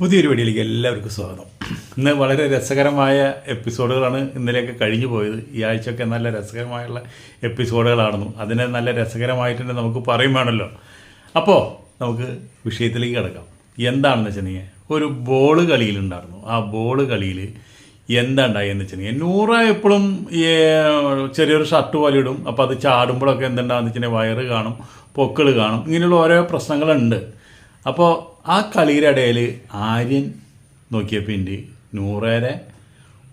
പുതിയൊരു വീഡിയോയിലേക്ക് എല്ലാവർക്കും സ്വാഗതം. ഇന്ന് വളരെ രസകരമായ എപ്പിസോഡുകളാണ് ഇന്നലെയൊക്കെ കഴിഞ്ഞു പോയത്. ഈ ആഴ്ചയൊക്കെ നല്ല രസകരമായുള്ള എപ്പിസോഡുകളാണെന്നും അതിനെ നല്ല രസകരമായിട്ടുണ്ട് നമുക്ക് പറയും വേണമല്ലോ. അപ്പോൾ നമുക്ക് വിഷയത്തിലേക്ക് കിടക്കാം. എന്താണെന്ന് വെച്ചിട്ടുണ്ടെങ്കിൽ ഒരു ബോൾ കളിയിലുണ്ടായിരുന്നു ആ ബോൾ കളിയിൽ എന്താ ഉണ്ടായെന്ന് വെച്ചിട്ടുണ്ടെങ്കിൽ നൂറ എപ്പോഴും ചെറിയൊരു ഷർട്ട് പോലെ ഇടും. അപ്പോൾ അത് ചാടുമ്പോഴൊക്കെ എന്തുണ്ടാകുന്ന വെച്ചിട്ടുണ്ടെങ്കിൽ വയറ് കാണും പൊക്കിൾ കാണും. ഇങ്ങനെയുള്ള ഓരോ പ്രശ്നങ്ങളുണ്ട്. അപ്പോൾ ആ കളിയുടെ ഇടയിൽ ആര്യൻ നോക്കിയപ്പോൾ എന്റെ നൂറേരെ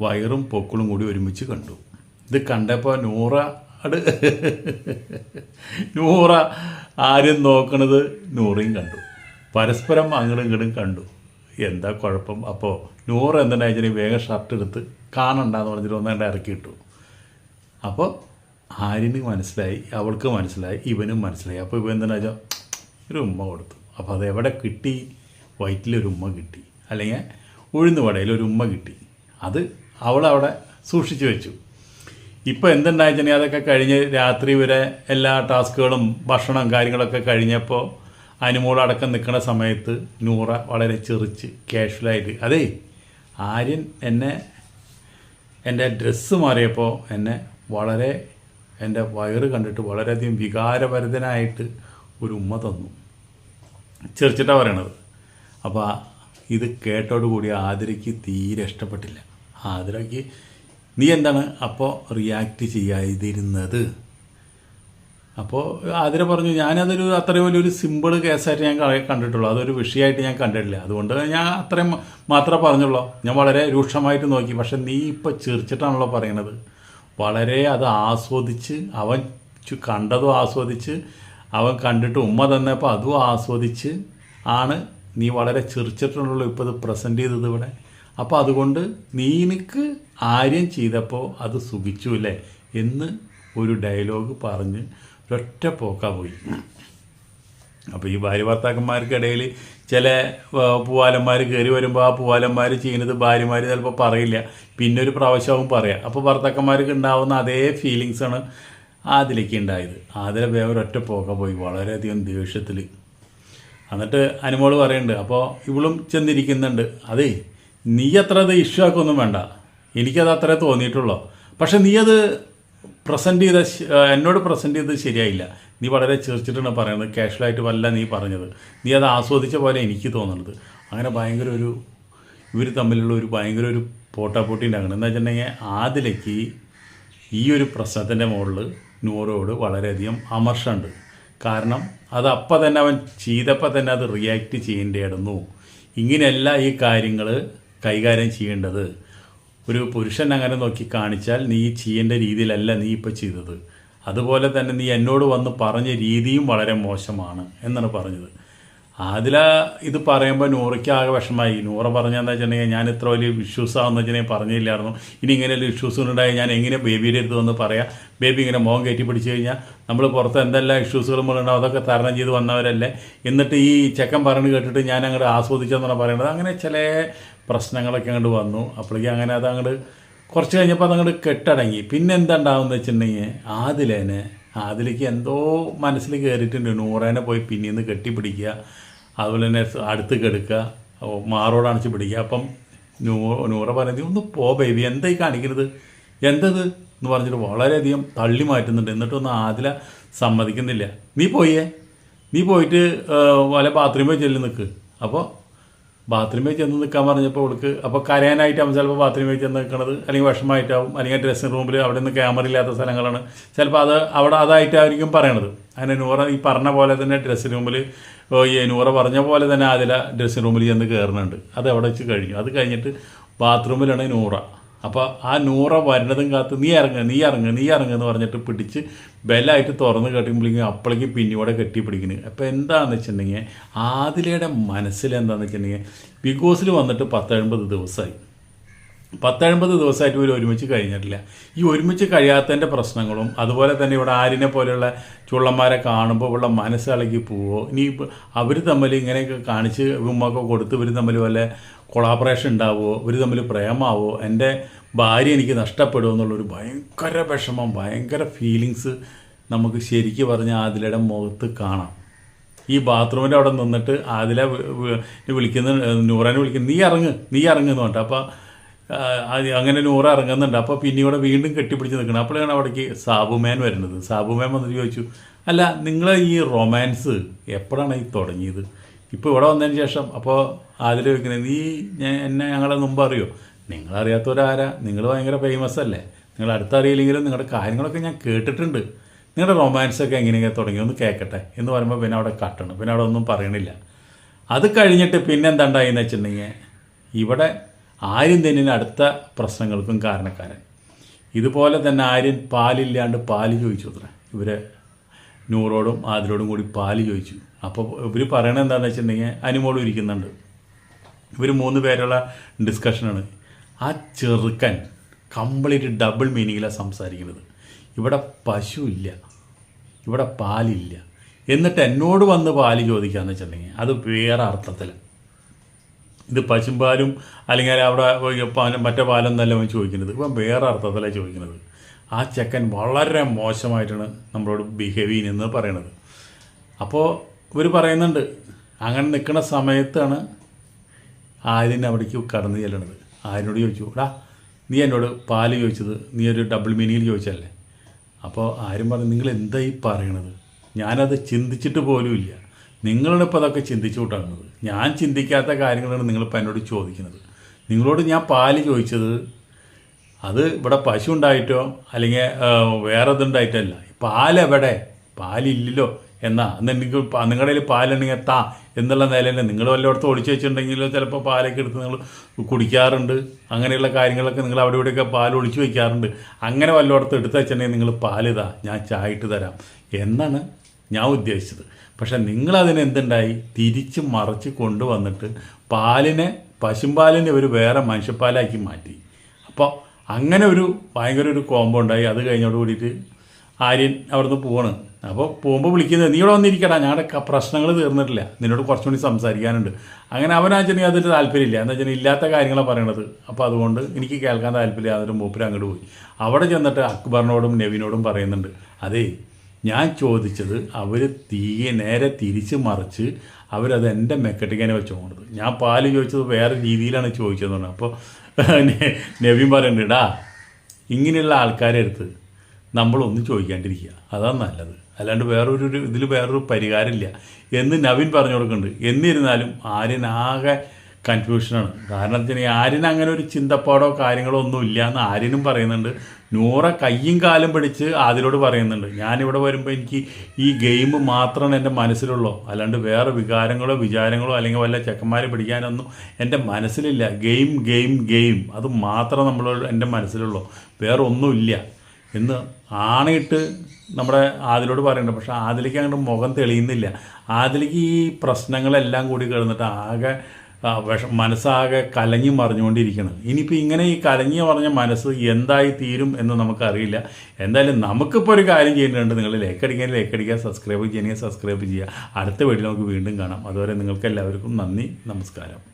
വയറും പൊക്കളും കൂടി ഒരുമിച്ച് കണ്ടു. ഇത് കണ്ടപ്പോൾ നൂറ അട് നൂറ ആര്യൻ നോക്കണത് നൂറയും കണ്ടു. പരസ്പരം അങ്ങടും ഇങ്ങടും കണ്ടു. എന്താ കുഴപ്പം? അപ്പോൾ നൂറ് എന്തുണ്ടായി വേഗം ഷർട്ട് എടുത്ത് കാണണ്ടെന്ന് പറഞ്ഞിട്ട് ഒന്നേണ്ട ഇറക്കി ഇട്ടു. അപ്പോൾ ആര്യന് മനസ്സിലായി അവൾക്ക് മനസ്സിലായി ഇവനും മനസ്സിലായി. അപ്പോൾ ഇവൻ വെച്ചാൽ ഒരു ഉമ്മ കൊടുത്തു. അപ്പോൾ അത് എവിടെ കിട്ടി? വയറ്റിലൊരു ഉമ്മ കിട്ടി. അല്ലെങ്കിൽ ഉഴുന്ന് വടയിൽ ഒരു ഉമ്മ കിട്ടി. അത് അവളവിടെ സൂക്ഷിച്ചു വെച്ചു. ഇപ്പോൾ എന്തുണ്ടായിട്ടുണ്ടെങ്കിൽ അതൊക്കെ കഴിഞ്ഞ് രാത്രി വരെ എല്ലാ ടാസ്കുകളും ഭക്ഷണം കാര്യങ്ങളൊക്കെ കഴിഞ്ഞപ്പോൾ അനുമോളടക്കം നിൽക്കുന്ന സമയത്ത് നൂറ വളരെ ചെറിച്ച് കാഷ്വലായിട്ട് അതേ ആര്യൻ എന്നെ എന്റെ ഡ്രസ്സ് മാറിയപ്പോൾ എന്നെ വളരെ എന്റെ വയറ് കണ്ടിട്ട് വളരെയധികം വികാരഭരിതനായിട്ട് ഒരു ഉമ്മ തന്നു. ചെറിച്ചിട്ടാണ് പറയണത്. അപ്പോൾ ഇത് കേട്ടോടുകൂടി ആതിരയ്ക്ക് തീരെ ഇഷ്ടപ്പെട്ടില്ല. ആതിരയ്ക്ക് നീ എന്താണ് അപ്പോൾ റിയാക്ട് ചെയ്യാതിരുന്നത്? അപ്പോൾ ആതിര പറഞ്ഞു ഞാനതൊരു അത്രയും വലിയൊരു സിമ്പിൾ കേസായിട്ട് ഞാൻ കണ്ടിട്ടുള്ളൂ. അതൊരു വിഷയമായിട്ട് ഞാൻ കണ്ടിട്ടില്ല. അതുകൊണ്ട് ഞാൻ അത്രയും മാത്രമേ പറഞ്ഞുള്ളൂ. ഞാൻ വളരെ രൂക്ഷമായിട്ട് നോക്കി. പക്ഷെ നീ ഇപ്പോൾ ചിരിച്ചിട്ടാണല്ലോ പറയണത്. വളരെ അത് ആസ്വദിച്ച് അവൻ കണ്ടതും ആസ്വദിച്ച് അവൻ കണ്ടിട്ട് ഉമ്മ തന്നപ്പോൾ അതും ആസ്വദിച്ച് ആണ് നീ വളരെ ചിരിച്ചിട്ടുള്ളൂ ഇപ്പോൾ ഇത് പ്രസന്റ് ചെയ്തത് ഇവിടെ. അപ്പോൾ അതുകൊണ്ട് നീനിക്ക് ആര്യം ചെയ്തപ്പോൾ അത് സുഖിച്ചു അല്ലേ? എന്ന് ഒരു ഡയലോഗ് പറഞ്ഞ് ഒരൊറ്റ പോക്കാ പോയി. അപ്പോൾ ഈ ഭാര്യ ഭർത്താക്കന്മാർക്കിടയിൽ ചില പൂവാലന്മാർ കയറി വരുമ്പോൾ ആ പൂവാലന്മാർ ചെയ്യുന്നത് ഭാര്യമാർ ചിലപ്പോൾ പറയില്ല. പിന്നെ ഒരു പ്രാവശ്യവും പറയാം. അപ്പോൾ ഭർത്താക്കന്മാർക്ക് ഉണ്ടാവുന്ന അതേ ഫീലിങ്സാണ് അതിലേക്ക് ഉണ്ടായത്. അതിലെ വേഗം ഒറ്റ പോക്ക പോയി വളരെയധികം ദേഷ്യത്തിൽ എന്നിട്ട് അനുമോൾ പറയുന്നുണ്ട് അപ്പോൾ ഇവളും ചെന്നിരിക്കുന്നുണ്ട്. അതേ നീ അത്ര അത് ഇഷ്യൂ ആക്കൊന്നും വേണ്ട. എനിക്കത് അത്രേ തോന്നിയിട്ടുള്ളൂ. പക്ഷെ നീ അത് പ്രസന്റ് ചെയ്ത എന്നോട് പ്രസന്റ് ചെയ്തത് ശരിയായില്ല. നീ വളരെ ചിരിച്ചിട്ടാണ് പറയുന്നത്. കാഷ്വലായിട്ട് വല്ല നീ പറഞ്ഞത്. നീ അത് ആസ്വദിച്ച പോലെ എനിക്ക് തോന്നുന്നത് അങ്ങനെ ഭയങ്കര ഒരു ഇവർ തമ്മിലുള്ള ഒരു ഭയങ്കര ഒരു പോട്ടാപ്പോട്ടി ഉണ്ടാക്കണം എന്താ വെച്ചിട്ടുണ്ടെങ്കിൽ ആദിലേക്ക് ഈ ഒരു പ്രശ്നത്തിന്റെ മുകളിൽ നൂറോട് വളരെയധികം അമർഷമുണ്ട് കാരണം അത് അപ്പം തന്നെ അവൻ ചെയ്തപ്പോൾ തന്നെ അത് റിയാക്ട് ചെയ്യേണ്ടിയായിരുന്നു ഇങ്ങനെയല്ല ഈ കാര്യങ്ങൾ കൈകാര്യം ചെയ്യേണ്ടത്. ഒരു പുരുഷൻ അങ്ങനെ നോക്കി കാണിച്ചാൽ നീ ചെയ്യേണ്ട രീതിയിലല്ല നീ ഇപ്പോൾ ചെയ്തത്. അതുപോലെ തന്നെ നീ എന്നോട് വന്ന് പറഞ്ഞ രീതിയും വളരെ മോശമാണ് എന്നാണ് പറഞ്ഞത്. അതില ഇത് പറയുമ്പോൾ നൂറയ്ക്ക് ആകെ വിഷമായി നൂറ പറഞ്ഞതെന്ന് വെച്ചിട്ടുണ്ടെങ്കിൽ ഞാൻ ഇത്ര വലിയ ഇഷ്യൂസ് ആണെന്ന് വെച്ചിട്ടുണ്ടെങ്കിൽ പറഞ്ഞില്ലായിരുന്നു. ഇനി ഇങ്ങനെ ഒരു ഇഷ്യൂസ് ഉണ്ടായി ഞാൻ എങ്ങനെ ബേബിയുടെ അടുത്ത് വന്ന് പറയാം? ബേബി ഇങ്ങനെ മോഹം കയറ്റി പിടിച്ചു കഴിഞ്ഞാൽ നമ്മൾ പുറത്ത് എന്തെല്ലാം ഇഷ്യൂസുകളും ഉണ്ടാവും അതൊക്കെ തരണം ചെയ്ത് വന്നവരല്ലേ? എന്നിട്ട് ഈ ചെക്കൻ പറഞ്ഞു കേട്ടിട്ട് ഞാൻ അങ്ങോട്ട് ആസ്വദിച്ചെന്നാണ് പറയുന്നത് അങ്ങനെ ചില പ്രശ്നങ്ങളൊക്കെ അങ്ങോട്ട് വന്നു. അപ്പോഴേക്കും അങ്ങനെ അത് അങ്ങോട്ട് കുറച്ച് കഴിഞ്ഞപ്പോൾ അതങ്ങോട്ട് കെട്ടടങ്ങി. പിന്നെ എന്താ വെച്ചിട്ടുണ്ടെങ്കിൽ ആദിലേനെ ആദിലേക്ക് എന്തോ മനസ്സിൽ കയറിയിട്ടുണ്ട് നൂറേനെ പോയി പിന്നീന്ന് കെട്ടിപ്പിടിക്കുക. അതുപോലെ തന്നെ അടുത്ത് കെടുക്കുക മാറോട് അണച്ച് പിടിക്കുക അപ്പം നൂ നൂറ പറയുന്നത് ഒന്ന് പോ ബേബി എന്തായി കാണിക്കുന്നത് എന്തത്? എന്ന് പറഞ്ഞിട്ട് വളരെയധികം തള്ളി മാറ്റുന്നുണ്ട്. എന്നിട്ടൊന്നും ആദില സമ്മതിക്കുന്നില്ല. നീ പോയേ? നീ പോയിട്ട് വല വല്ല ബാത്റൂമിൽ ചെല്ലി നിൽക്ക് അപ്പോൾ ബാത്റൂമിൽ ചെന്ന് നിൽക്കാൻ പറഞ്ഞപ്പോൾ അവൾക്ക് അപ്പോൾ കരയാനായിട്ടാവും ചിലപ്പോൾ ബാത്റൂമിൽ ചെന്ന് നിൽക്കുന്നത് അല്ലെങ്കിൽ വിഷമമായിട്ടാവും. അല്ലെങ്കിൽ ഡ്രസ്സിംഗ് റൂമിൽ അവിടെ നിന്ന് ക്യാമറ ഇല്ലാത്ത സ്ഥലങ്ങളാണ്. ചിലപ്പോൾ അത് അവിടെ അതായിട്ടായിരിക്കും പറയണത്. അങ്ങനെ നൂറ ഈ പറഞ്ഞ പോലെ തന്നെ ഡ്രസ്സിംഗ് റൂമിൽ ഈ നൂറ പറഞ്ഞ പോലെ തന്നെ ആദില ഡ്രസ്സിംഗ് റൂമിൽ ചെന്ന് കയറുന്നുണ്ട് അത് അവിടെ വെച്ച് കഴിഞ്ഞു? അത് കഴിഞ്ഞിട്ട് ബാത്റൂമിലാണ് നൂറ. അപ്പോൾ ആ നൂറ വരുന്നതും കാത്ത് നീ ഇറങ്ങുക നീ ഇറങ്ങുക നീ ഇറങ്ങുക എന്ന് പറഞ്ഞിട്ട് പിടിച്ച് ബെല്ലായിട്ട് തുറന്ന് കെട്ടുമ്പോഴേക്കും അപ്പോഴേക്കും പിന്നിയോടെ കെട്ടി പിടിക്കുന്നു അപ്പോൾ എന്താണെന്ന് വെച്ചിട്ടുണ്ടെങ്കിൽ ആദിലയുടെ മനസ്സിൽ എന്താണെന്ന് വെച്ചിട്ടുണ്ടെങ്കിൽ ബോസിൽ വന്നിട്ട് പത്തെഴുപത് ദിവസമായി പത്തെഴുപത് ദിവസമായിട്ട് ഇവർ ഒരുമിച്ച് കഴിഞ്ഞിട്ടില്ല. ഈ ഒരുമിച്ച് കഴിയാത്തതിന്റെ പ്രശ്നങ്ങളും അതുപോലെ തന്നെ ഇവിടെ ആരിനെ പോലെയുള്ള ചുള്ളന്മാരെ കാണുമ്പോൾ ഉള്ള മനസ്സിളകി പോവോ? ഇനി അവർ തമ്മിൽ ഇങ്ങനെയൊക്കെ കാണിച്ച് ഉമ്മൊക്കെ കൊടുത്ത് ഇവർ തമ്മിൽ വല്ല കൊളാബറേഷൻ ഉണ്ടാവുമോ ഇവർ തമ്മിൽ പ്രേമാവോ? എന്റെ ഭാര്യ എനിക്ക് നഷ്ടപ്പെടുമോ എന്നുള്ളൊരു ഭയങ്കര വിഷമം ഭയങ്കര ഫീലിങ്സ് നമുക്ക് ശരിക്കും പറഞ്ഞാൽ അതിലയുടെ മുഖത്ത് കാണാം. ഈ ബാത്റൂമിന്റെ അവിടെ നിന്നിട്ട് അതിലെ വിളിക്കുന്ന നൂറാനെ വിളിക്കുന്നു നീ ഇറങ്ങ് നീ ഇറങ്ങുന്നു പറഞ്ഞിട്ട്. അപ്പോൾ അങ്ങനെ നൂറ് ഇറങ്ങുന്നുണ്ട്. അപ്പോൾ പിന്നെ ഇവിടെ വീണ്ടും കെട്ടിപ്പിടിച്ച് നിൽക്കണം. അപ്പോഴാണ് അവിടേക്ക് സാബുമേൻ വരുന്നത്. സാബുമേൻ വന്നിട്ട് ചോദിച്ചു അല്ല നിങ്ങൾ ഈ റൊമാൻസ് എപ്പോഴാണ് ഈ തുടങ്ങിയത്? ഇപ്പോൾ ഇവിടെ വന്നതിന് ശേഷം അപ്പോൾ അതിൽ വെക്കുന്നത് നീ ഞാൻ എന്നെ ഞങ്ങളെ മുമ്പ് അറിയോ? നിങ്ങളറിയാത്തവരാരാ? നിങ്ങൾ ഭയങ്കര ഫേമസ് അല്ലേ? നിങ്ങൾ അടുത്തറിയില്ലെങ്കിലും നിങ്ങളുടെ കാര്യങ്ങളൊക്കെ ഞാൻ കേട്ടിട്ടുണ്ട്. നിങ്ങളുടെ റൊമാൻസൊക്കെ എങ്ങനെയൊക്കെ തുടങ്ങി? ഒന്ന് കേൾക്കട്ടെ എന്ന് പറയുമ്പോൾ പിന്നെ അവിടെ കട്ടണം. പിന്നെ അവിടെ ഒന്നും പറയണില്ല. അത് കഴിഞ്ഞിട്ട് പിന്നെ എന്താണ്ടായിന്ന് വെച്ചിട്ടുണ്ടെങ്കിൽ ഇവിടെ ആര്യൻ തന്നെ അടുത്ത പ്രശ്നങ്ങൾക്കും കാരണക്കാരൻ. ഇതുപോലെ തന്നെ ആര്യൻ പാലില്ലാണ്ട് പാൽ ചോദിച്ചു അത്ര. ഇവരെ നൂറോടും ആതിരോടും കൂടി പാൽ ചോദിച്ചു. അപ്പോൾ ഇവർ പറയണത് എന്താണെന്ന് വെച്ചിട്ടുണ്ടെങ്കിൽ അനുമോളും ഇരിക്കുന്നുണ്ട്. ഇവർ മൂന്ന് പേരുള്ള ഡിസ്കഷനാണ് ആ ചെറുക്കൻ കംപ്ലീറ്റ് ഡബിൾ മീനിങ്ങിലാണ് സംസാരിക്കുന്നത്. ഇവിടെ പശു ഇല്ല ഇവിടെ പാലില്ല. എന്നിട്ട് എന്നോട് വന്ന് പാൽ ചോദിക്കുകയെന്ന് വെച്ചിട്ടുണ്ടെങ്കിൽ അത് വേറെ അർത്ഥത്തിൽ ഇത് പശുമ്പാലും അല്ലെങ്കിൽ അവിടെ പാലും മറ്റേ പാലൊന്നല്ല അവൻ ചോദിക്കുന്നത്. ഇപ്പം വേറെ അർത്ഥത്തിലാണ് ചോദിക്കുന്നത്. ആ ചെക്കൻ വളരെ മോശമായിട്ടാണ് നമ്മളോട് ബിഹേവ് ചെയ്യുന്നത് പറയണത്. അപ്പോൾ ഇവർ പറയുന്നുണ്ട് അങ്ങനെ നിൽക്കുന്ന സമയത്താണ് ആര്യൻ അവിടേക്ക് കടന്നു ചെല്ലണത്. ആര്യനോട് ചോദിച്ചു എടാ നീ എന്നോട് പാൽ ചോദിച്ചത്? നീ ഒരു ഡബിൾ മീനിങ്ങിൽ ചോദിച്ചല്ലേ അപ്പോൾ ആരും പറഞ്ഞു നിങ്ങൾ എന്തായി പറയണത്? ഞാനത് ചിന്തിച്ചിട്ട് പോലും ഇല്ല നിങ്ങളാണ് അതൊക്കെ ചിന്തിച്ചു കൂട്ടാകുന്നത് ഞാൻ ചിന്തിക്കാത്ത കാര്യങ്ങളാണ് നിങ്ങളിപ്പോൾ എന്നോട് ചോദിക്കുന്നത്. നിങ്ങളോട് ഞാൻ പാൽ ചോദിച്ചത് അത് ഇവിടെ പശു ഉണ്ടായിട്ടോ അല്ലെങ്കിൽ വേറെ ഇതുണ്ടായിട്ടല്ല പാലെവിടെ പാലില്ലല്ലോ. എന്നാ അന്ന് എനിക്ക് നിങ്ങളുടെ കയ്യിൽ പാലുണ്ടെങ്കിൽ താ എന്നുള്ള നിലയിൽ നിങ്ങൾ വല്ലയിടത്തും ഒളിച്ചു വെച്ചിട്ടുണ്ടെങ്കിലോ ചിലപ്പോൾ പാലൊക്കെ എടുത്ത് നിങ്ങൾ കുടിക്കാറുണ്ട്. അങ്ങനെയുള്ള കാര്യങ്ങളൊക്കെ നിങ്ങൾ അവിടെ ഇവിടെയൊക്കെ പാൽ ഒളിച്ചു വയ്ക്കാറുണ്ട് അങ്ങനെ വല്ലയിടത്തും എടുത്ത് വെച്ചിട്ടുണ്ടെങ്കിൽ നിങ്ങൾ പാലിതാ ഞാൻ ചായ ഇട്ട് തരാം. എന്നാണ് ഞാൻ ഉദ്ദേശിച്ചത്. പക്ഷെ നിങ്ങളതിന് എന്തുണ്ടായി തിരിച്ച് മറച്ച് കൊണ്ടുവന്നിട്ട് പാലിനെ പശുമ്പാലിനെ ഒരു വേറെ മനുഷ്യപ്പാലാക്കി മാറ്റി. അപ്പോൾ അങ്ങനെ ഒരു ഭയങ്കര ഒരു കോമ്പോ ഉണ്ടായി. അത് കഴിഞ്ഞോട് കൂടിയിട്ട് ആര്യൻ അവിടുന്ന് പോവാണ് അപ്പോൾ പോകുമ്പോൾ വിളിക്കുന്നത് നീ ഇവിടെ വന്നിരിക്കടാ. ഞങ്ങളുടെ പ്രശ്നങ്ങൾ തീർന്നിട്ടില്ല. നിന്നോട് കുറച്ചും കൂടി സംസാരിക്കാനുണ്ട്. അങ്ങനെ അവനാച്ചെങ്കിൽ അതിൽ താല്പര്യമില്ല. എന്താ വെച്ചാൽ ഇല്ലാത്ത കാര്യങ്ങളാണ് പറയണത്. അപ്പോൾ അതുകൊണ്ട് എനിക്ക് കേൾക്കാൻ താല്പര്യമില്ല. അതൊരു മൂപ്പര് അങ്ങോട്ട് പോയി. അവിടെ ചെന്നിട്ട് അക്ബറിനോടും നെവിനോടും പറയുന്നുണ്ട്. അതേ ഞാൻ ചോദിച്ചത് അവർ തീയെ നേരെ തിരിച്ച് മറിച്ച് അവരത് എന്റെ മെക്കട്ടിക്കാനെ വെച്ചുകൊണ്ടത് ഞാൻ പാൽ ചോദിച്ചത് വേറെ രീതിയിലാണ് പറഞ്ഞത് അപ്പോൾ നവീൻ പറയുന്നുണ്ട് ഇങ്ങനെയുള്ള ആൾക്കാരെ അടുത്ത് നമ്മളൊന്നും ചോദിക്കാണ്ടിരിക്കുക. അതാണ് നല്ലത്. അല്ലാണ്ട് വേറൊരു ഇതിൽ വേറൊരു പരിഹാരമില്ല. എന്ന് നവീൻ പറഞ്ഞു കൊടുക്കുന്നുണ്ട്. എന്നിരുന്നാലും ആര്യനാകെ കൺഫ്യൂഷനാണ് കാരണം വെച്ചാൽ ആര്യന് അങ്ങനെ ഒരു ചിന്തപ്പാടോ കാര്യങ്ങളോ ഒന്നും ഇല്ല എന്ന് ആര്യനും പറയുന്നുണ്ട്. നൂറ കയ്യും കാലും പിടിച്ച് അതിലോട് പറയുന്നുണ്ട്. ഞാനിവിടെ വരുമ്പോൾ എനിക്ക് ഈ ഗെയിം മാത്രമാണ് എന്റെ മനസ്സിലുള്ളൂ അല്ലാണ്ട് വേറെ വികാരങ്ങളോ വിചാരങ്ങളോ അല്ലെങ്കിൽ വല്ല ചെക്കന്മാരെ പിടിക്കാനൊന്നും എന്റെ മനസ്സിലില്ല. Game game game. അത് മാത്രം നമ്മൾ എന്റെ മനസ്സിലുള്ളൂ. വേറെ ഒന്നുമില്ല എന്ന് ആണയിട്ട് നമ്മുടെ ആദിലോട് പറയുന്നുണ്ട്. പക്ഷേ ആദിലേക്ക് അങ്ങോട്ട് മുഖം തെളിയുന്നില്ല. ആദിലേക്ക് ഈ പ്രശ്നങ്ങളെല്ലാം കൂടി കിടന്നിട്ട് ആകെ വിഷ മനസ്സാകെ കലങ്ങി മറിഞ്ഞുകൊണ്ടിരിക്കണം. ഇനിയിപ്പോൾ ഇങ്ങനെ ഈ കലങ്ങി മറിഞ്ഞ മനസ്സ് എന്തായി തീരും എന്ന് നമുക്കറിയില്ല. എന്തായാലും നമുക്കിപ്പോൾ ഒരു കാര്യം ചെയ്യേണ്ടതുണ്ട് നിങ്ങൾ ലേക്കടിക്കാൻ ലേക്കടിക്കുക സബ്സ്ക്രൈബ് ചെയ്യണമെങ്കിൽ സബ്സ്ക്രൈബ് ചെയ്യുക. അടുത്ത വീഡിയോ നമുക്ക് വീണ്ടും കാണാം. അതുവരെ നിങ്ങൾക്ക് എല്ലാവർക്കും നന്ദി നമസ്കാരം.